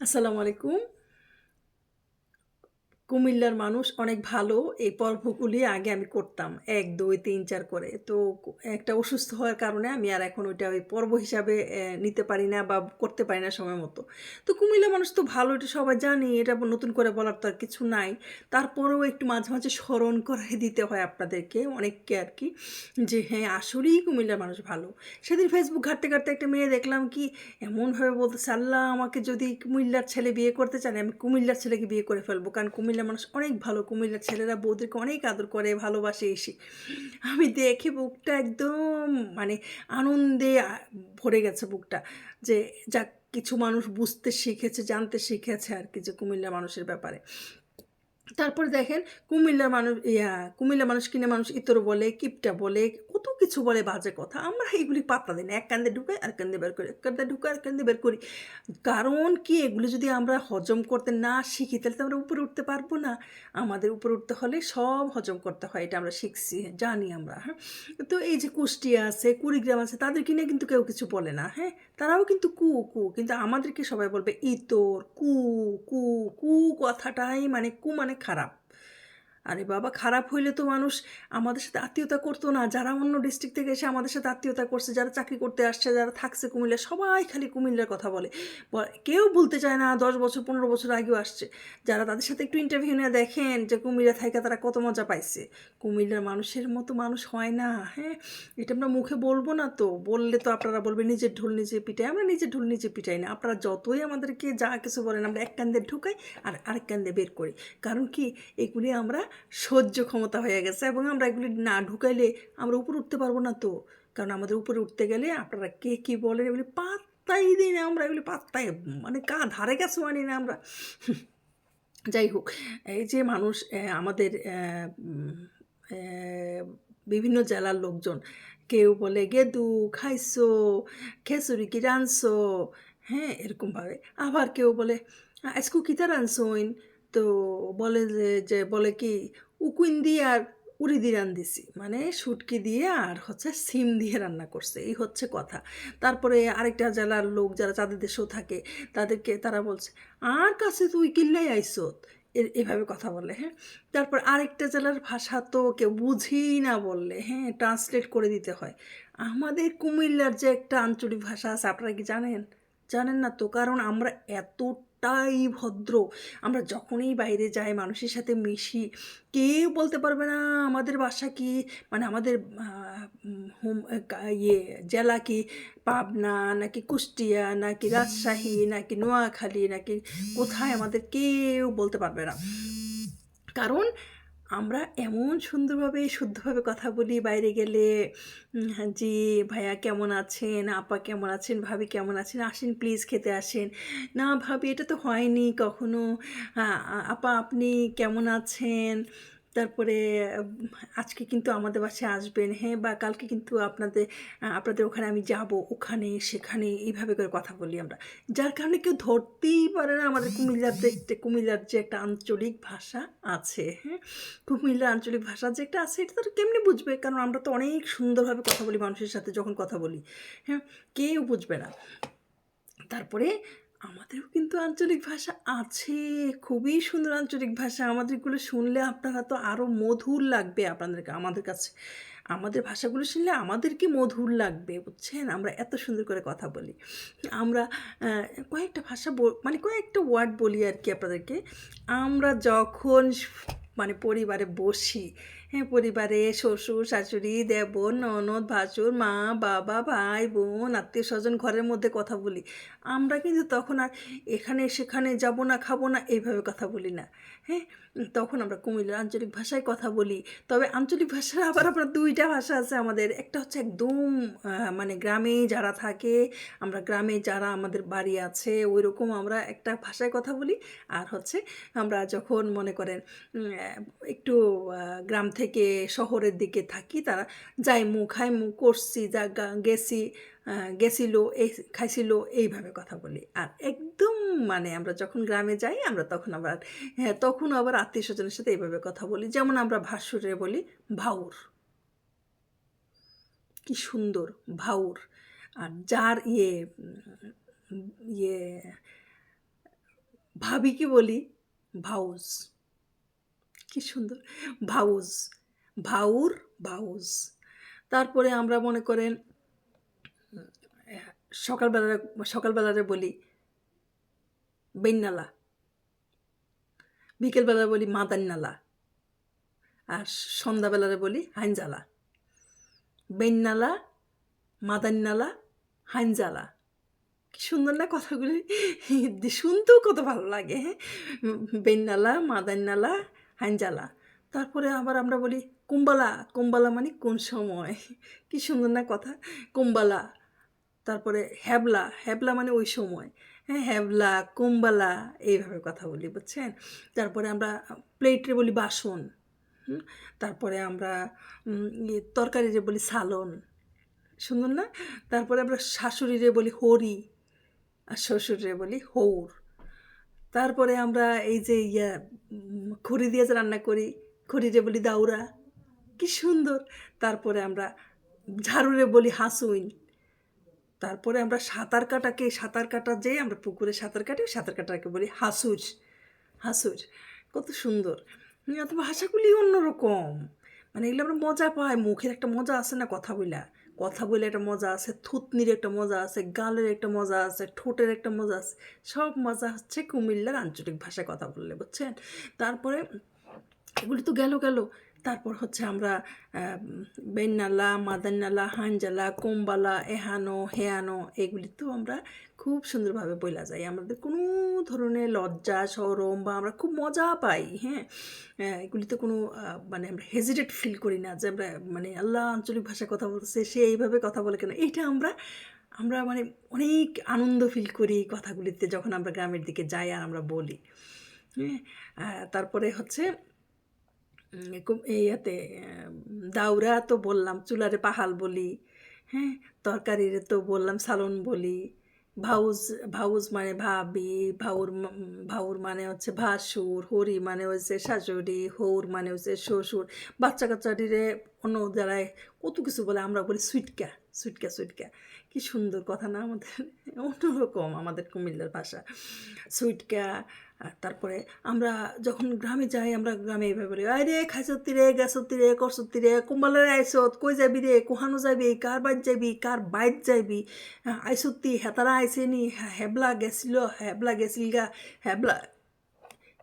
আসসালামু আলাইকুম। কুমিল্লার মানুষ অনেক ভালো। এই পর্বগুলি আগে আমি করতাম, এক, দুই, তিন, চার করে। তো একটা অসুস্থ হওয়ার কারণে আমি আর এখন ওইটা ওই পর্ব হিসাবে নিতে পারি না বা করতে পারি না সময় মতো। তো কুমিল্লা মানুষ তো ভালো, এটা সবাই জানি, এটা নতুন করে বলার তো আর কিছু নাই। তারপরেও একটু মাঝে মাঝে স্মরণ করে দিতে হয় আপনাদেরকে অনেককে আর কি, যে হ্যাঁ আসলেই কুমিল্লার মানুষ ভালো। সেদিন ফেসবুক ঘাটতে ঘাটতে একটা মেয়ে দেখলাম কি, এমনভাবে বলতেছে, আল্লাহ, আমাকে যদি কুমিল্লার ছেলে বিয়ে করতে চান আমি কুমিল্লার ছেলেকে বিয়ে করে ফেলব। কারণ কুমিল্লার মানুষ অনেক ভালো। কুমিল্লার ছেলেরা বৌদেরকে অনেক আদর করে, ভালোবাসে এসে। আমি দেখে বুকটা একদম মানে আনন্দে ভরে গেছে বুকটা। যে যাক, কিছু মানুষ বুঝতে শিখেছে, জানতে শিখেছে আর কি যে কুমিল্লা মানুষের ব্যাপারে। তারপরে দেখেন কুমিল্লার মানুষ, ইয়া কুমিল্লা মানুষ কিনে মানুষ ইতর বলে, কিপটা বলে, কত কিছু বলে বাজে কথা। আমরা এইগুলি পাত্তা দিই না। এক কান্দে ঢুকাই, আর কান্দে বের করি। এক কান্দে ঢুকাই, আর কান্দে বের করি। কারণ কি? এগুলো যদি আমরা হজম করতে না শিখি, তাহলে তো আমরা উপরে উঠতে পারব না। আমাদের উপরে উঠতে হলে সব হজম করতে হয়। এটা আমরা শিখছি, জানি আমরা হ্যাঁ? তো এই যে কুষ্টিয়া আছে, কুড়িগ্রাম আছে, তাদের কিনে কিন্তু কেউ কিছু বলে না হ্যাঁ? তারাও কিন্তু কু কু, কিন্তু আমাদেরকে সবাই বলবে ইতর, কু কু কু কথাটাই মানে কু মানে খারাপ। আরে বাবা, খারাপ হইলে তো মানুষ আমাদের সাথে আত্মীয়তা করতো না। যারা অন্য ডিস্ট্রিক্ট থেকে এসে আমাদের সাথে আত্মীয়তা করছে, যারা চাকরি করতে আসছে, যারা থাকছে কুমিল্লা, সবাই খালি কুমিল্লার কথা বলে। কেউ বলতে চায় না, দশ বছর, পনেরো বছর আগেও আসছে। যারা তাদের সাথে একটু ইন্টারভিউ নিয়ে দেখেন যে কুমিল্লা থেকে তারা কত মজা পাইছে। কুমিল্লার মানুষের মতো মানুষ হয় না হ্যাঁ? এটা আমরা মুখে বলব না তো। বললে তো আপনারা বলবেন, নিজের ঢোল নিজে পিটাই। আমরা নিজের ঢোল নিজে পিটাই না। আপনারা যতই আমাদেরকে যা কিছু বলেন, আমরা এক কান্দে ঢুকাই আর আরেক কান্দে বের করি। কারণ কি? এগুলি আমরা সহ্য ক্ষমতা হয়ে গেছে এবং আমরা এগুলি না ঢুকাইলে আমরা উপরে উঠতে পারব না তো। কারণ আমাদের উপরে উঠতে গেলে আপনারা কে কী বলেন এগুলি পাত্তাই দিই না আমরা, এগুলি পাত্তাই মানে কা ধারে গেছে মানি না আমরা। যাই হোক, এই যে মানুষ আমাদের বিভিন্ন জেলার লোকজন, কেউ বলে, গেদু খাইছো খেসুরি কি রানছো হ্যাঁ এরকমভাবে। আবার কেউ বলে আজকু কিতা রানছইন তো বলে যে যে বলে কি, উকুইন দিয়ে আর উড়ি দিয়ে রান দিছি মানে শুটকি দিয়ে আর হচ্ছে সিম দিয়ে রান্না করছে, এই হচ্ছে কথা। তারপরে আরেকটা জেলার লোক যারা চাঁদের দেশেও থাকে, তাদেরকে তারা বলছে, আর কাছে তুই কিল্লাই আইসত এভাবে কথা বলে হ্যাঁ? তারপর আরেকটা জেলার ভাষা তো কেউ বুঝি না বললে হ্যাঁ? ট্রান্সলেট করে দিতে হয়। আমাদের কুমিল্লার যে একটা আঞ্চলিক ভাষা আছে, আপনারা কি জানেন? জানেন না তো? কারণ আমরা এতটাই ভদ্র। আমরা যখনই বাইরে যাই, মানুষের সাথে মিশি, কেউ বলতে পারবে না আমাদের বাসা কি মানে আমাদের হোম ইয়ে জেলা কি, পাবনা, নাকি কুষ্টিয়া, নাকি রাজশাহী, নাকি নোয়াখালী, নাকি কোথায় আমাদের কেউ বলতে পারবে না। কারণ আমরা এমন সুন্দরভাবে, শুদ্ধভাবে কথা বলি বাইরে গেলে জি ভাইয়া কেমন আছেন? আপা কেমন আছেন? ভাবি কেমন আছেন? আসেন প্লিজ খেতে আসেন। না, ভাবি এটা তো হয়নি কখনো। আপা আপনি কেমন আছেন? তারপরে আজকে কিন্তু আমাদের বাসায় আসবেন। হ্যাঁ বা কালকে কিন্তু আপনাদের আপনাদের ওখানে আমি যাব। ওখানে, সেখানে এইভাবে করে কথা বলি আমরা। যার কারণে কেউ ধরতেই পারে না আমাদের কুমিল্লার দেখতে কুমিল্লার যে একটা আঞ্চলিক ভাষা আছে। হ্যাঁ কুমিল্লার আঞ্চলিক ভাষা যে একটা আছে, এটা তো কেমনি বুঝবে? কারণ আমরা তো অনেক সুন্দরভাবে কথা বলি মানুষের সাথে যখন কথা বলি। হ্যাঁ কেউ বুঝবে না। তারপরে আমাদেরও কিন্তু আঞ্চলিক ভাষা আছে, খুবই সুন্দর আঞ্চলিক ভাষা। আমাদেরগুলো শুনলে আপনারা তো আরও মধুর লাগবে আপনাদেরকে আমাদের কাছে। আমাদের ভাষাগুলো শুনলে আমাদেরকে মধুর লাগবে, বুঝছেন? আমরা এত সুন্দর করে কথা বলি। আমরা কয়েকটা ভাষা মানে কয়েকটা ওয়ার্ড বলি আর কি আপনাদেরকে। আমরা যখন মানে পরিবারে বসি পরিবারে শ্বশুর, শাশুড়ি দেবর ননদ, ভাসুর, মা, বাবা, ভাই, বোন, আত্মীয় স্বজন ঘরের মধ্যে কথা বলি। আমরা কিন্তু তখন আর এখানে সেখানে যাব না, খাব না, এইভাবে কথা বলি না। হ্যাঁ তখন আমরা কুমিল্লার আঞ্চলিক ভাষায় কথা বলি। তবে আঞ্চলিক ভাষার আবার আপনার দুইটা ভাষা আছে আমাদের। একটা হচ্ছে একদম মানে গ্রামে যারা থাকে, আমরা গ্রামে যারা আমাদের বাড়ি আছে ওই রকম আমরা একটা ভাষায় কথা বলি। আর হচ্ছে আমরা যখন মনে করেন একটু গ্রাম থেকে শহরের দিকে থাকি, তারা যাই মু খাই মু করছি, যা গেছি গেছিল, এই খাইছিল, এইভাবে কথা বলি। আর একদম মানে আমরা যখন গ্রামে যাই, আমরা তখন আবার হ্যাঁ তখন আবার আত্মীয় স্বজনের সাথে এইভাবে কথা বলি। যেমন আমরা ভাসুরে বলি, ভাউর। কি সুন্দর, ভাউর। আর যার ইয়ে ইয়ে ভাবিকে বলি, ভাউজ। কি সুন্দর। ভাউজ, ভাউর, ভাউজ। তারপরে আমরা মনে করেন সকালবেলা সকালবেলারে বলি বেন্নালা। বিকেলবেলা বলি মাদান্নালা। আর সন্ধ্যাবেলারে বলি হাইনজালা। বেন্নালা, মাদান্নালা, হাইনজালা। কি সুন্দর না কথাগুলি। শুনতেও কত ভালো লাগে হ্যাঁ? বেন্নালা, মাদান্নালা হাইনজালা। তারপরে আবার আমরা বলি কুম্বালা। কুম্বালা মানে কোন সময়? কি সুন্দর না কথা? কুম্বালা। তারপরে হ্যাবলা হ্যাবলা মানে ওই সময়। হ্যাঁ হ্যাবলা কুম্বালা এইভাবে কথা বলি বুঝছেন? তারপরে আমরা প্লেটে বলি বাসন। তারপরে আমরা ইয়ে, তরকারিরে বলি সালন। সুন্দর না? তারপরে আমরা শাশুড়িরে বলি হরি। আর শ্বশুরে বলি হৌর। তারপরে আমরা এই যে ইয়া খড়ি দিয়ে যে রান্না করি খড়িরে বলি দাউরা, কি সুন্দর। তারপরে আমরা ঝাড়ুরে বলি হাসুইন। তারপরে আমরা সাঁতার কাটাকে, সাঁতার কাটা যেয়ে আমরা পুকুরে সাঁতার কাটি সাঁতার কাটাকে বলি হাসুর। হাসুর, কত সুন্দর। এত ভাষাগুলি অন্যরকম। মানে এগুলো আমরা মজা পাই, মুখের একটা মজা আছে না কথা বইলা। কথা বলে একটা মজা আছে, থুতনির একটা মজা আছে, গালের একটা মজা আছে, ঠোঁটের একটা মজা আছে, সব মজা হচ্ছে কুমিল্লার আঞ্চলিক ভাষায় কথা বললে, বুঝছেন? তারপরে এগুলি তো গেল গেল। তারপর হচ্ছে আমরা বেন্নালা মাদান্নালা হানজালা, কোম্বালা, এহানো, হেয়ানো এগুলি তো আমরা খুব সুন্দরভাবে বলা যাই। আমাদের কোনো ধরনের লজ্জা, সরম বা আমরা খুব মজা পাই হ্যাঁ? এগুলিতে কোনো মানে আমরা হেজিটেট ফিল করি না যে আমরা মানে আল্লাহ আঞ্চলিক ভাষায় কথা বলছে সে এইভাবে কথা বলে কেন? এইটা আমরা আমরা মানে অনেক আনন্দ ফিল করি কথাগুলিতে যখন আমরা গ্রামের দিকে যাই আর আমরা বলি হ্যাঁ? তারপরে হচ্ছে ইয়াতে দাউরা তো বললাম, চুলারে পাহাল বলি হ্যাঁ? তরকারির তো বললাম, সালন বলি, ভাউজ ভাউজ মানে ভাবি, ভাউর ভাউর মানে হচ্ছে ভাসুর, হরি মানে হচ্ছে শাশুড়ি, হৌর মানে হচ্ছে শ্বশুর। বাচ্চা কাচ্চাটিরে অন্য যারা কত কিছু বলে, আমরা বলি সুইটকা। সুইটকা সুইটকা কি সুন্দর কথা না? আমাদের অন্যরকম আমাদের কুমিল্লার ভাষা। সুইটকা তারপরে আমরা যখন গ্রামে যাই, আমরা গ্রামে এইভাবে বলি, আয় রে খাইছত্তি রে গেছত্তি রে করছত্তি রে, কুম্বালের আইসত, কই যাবি রে, কোহানো যাবি, কার বাইর যাবি, কার বাইর যাবি? আইসত্তি হেতারা আইসে নি হেবলা গেছিল হেবলা গেছিল গা, হেবলা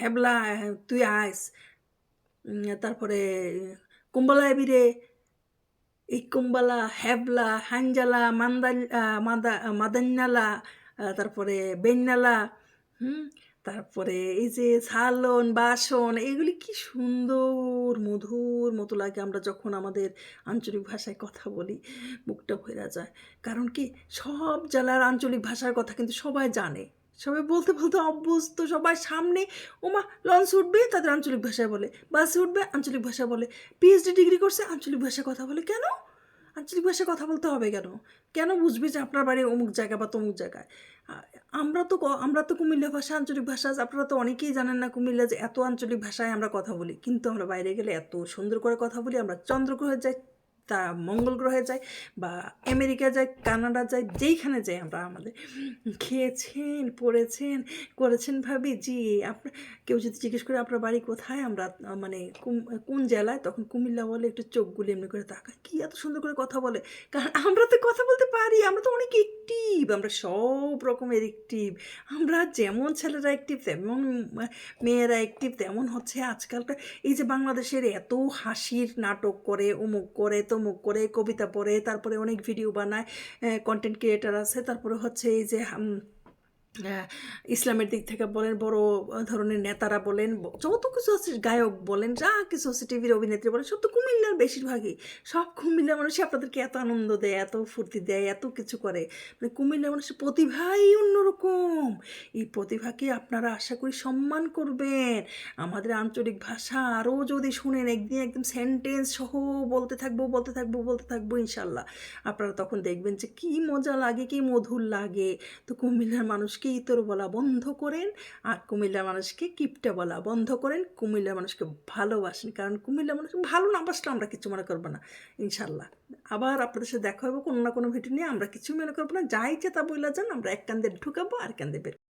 হেবলা, তুই আইস। তারপরে, কুম্বালা আইবি রে এই কুম্বালা, হেবলা হাঞ্জালা মান্দাল মাদা মাদান্নালা তারপরে বেন্নালা হুম? তারপরে এই যে সালন বাসন, এগুলি কি সুন্দর, মধুর মতো লাগে আমরা যখন আমাদের আঞ্চলিক ভাষায় কথা বলি, মুখটা ভরা যায়। কারণ কি সব জেলার আঞ্চলিক ভাষার কথা কিন্তু সবাই জানে। সবাই বলতে বলতে অভ্যস্ত সবাই সামনে ওমা, লঞ্চ উঠবে, তাদের আঞ্চলিক ভাষায় বলে। বাসে উঠবে, আঞ্চলিক ভাষা বলে। পিএইচডি ডিগ্রি করছে, আঞ্চলিক ভাষায় কথা বলে। কেন? আঞ্চলিক ভাষায় কথা বলতে হবে কেন? কেন বুঝবে যে আপনার বাড়ি অমুক জায়গা বা তমুক জায়গায়? আমরা তো আমরা তো কুমিল্লা ভাষা, আঞ্চলিক ভাষা, আপনারা তো অনেকেই জানেন না কুমিল্লা যে এত আঞ্চলিক ভাষায় আমরা কথা বলি। কিন্তু আমরা বাইরে গেলে এত সুন্দর করে কথা বলি, আমরা চন্দ্রগ্রহে যাই তা মঙ্গল গ্রহে যাই বা আমেরিকা যাই, কানাডা যাই, যেইখানে যাই আমরা আমাদের খেয়েছেন, পড়েছেন, করেছেন ভাবি। জি আপনার কেউ যদি জিজ্ঞেস করে আপনার বাড়ি কোথায়, আমরা মানে কোন জেলায়, তখন কুমিল্লা বলে একটু চোখগুলি এমনি করে তাকায় কি এত সুন্দর করে কথা বলে? কারণ আমরা তো কথা বলতে পারি, আমরা তো অনেক অ্যাক্টিভ আমরা সব রকমের অ্যাক্টিভ আমরা যেমন ছেলেরা অ্যাক্টিভ তেমন মেয়েরা অ্যাক্টিভ তেমন হচ্ছে আজকালকার, এই যে বাংলাদেশের এত হাসির নাটক করে, অমুক করে তমুক করে কবিতা পড়ে, তারপরে অনেক ভিডিও বানায় কন্টেন্ট ক্রিয়েটার আছে। তারপরে হচ্ছে এই যে ইসলামের দিক থেকে বলেন, বড় ধরনের নেতারা বলেন যত কিছু আছে গায়ক বলেন, যা কিছু আছে টিভির অভিনেত্রী বলেন, সব তো কুমিল্লার বেশিরভাগই। সব কুমিল্লার মানুষই আপনাদেরকে এত আনন্দ দেয়, এত ফুর্তি দেয়, এত কিছু করে। মানে কুমিল্লার মানুষের প্রতিভাই অন্যরকম। এই প্রতিভাকে আপনারা আশা করি সম্মান করবেন। আমাদের আঞ্চলিক ভাষা আরও যদি শুনেন, একদিন একদম সেন্টেন্স সহ বলতে থাকব বলতে থাকব বলতে থাকব, ইনশাল্লাহ। আপনারা তখন দেখবেন যে কি মজা লাগে, কি মধুর লাগে। তো কুমিল্লার মানুষকে ইতর বলা বন্ধ করেন আর কুমিল্লার মানুষকে কিপটা বলা বন্ধ করেন। কুমিল্লার মানুষকে ভালোবাসেন, কারণ কুমিল্লার মানুষ ভালো না বাসলে আমরা কিছু মনে করব না ইনশাল্লাহ আবার আপনাদের সাথে দেখা হবে কোনো না কোনো ভিডিও নিয়ে, আমরা কিছু মনে করব না, যাই ইচ্ছে তা বইলা যান, আমরা এক কান্দে ঢুকাবো আর কান্দে বের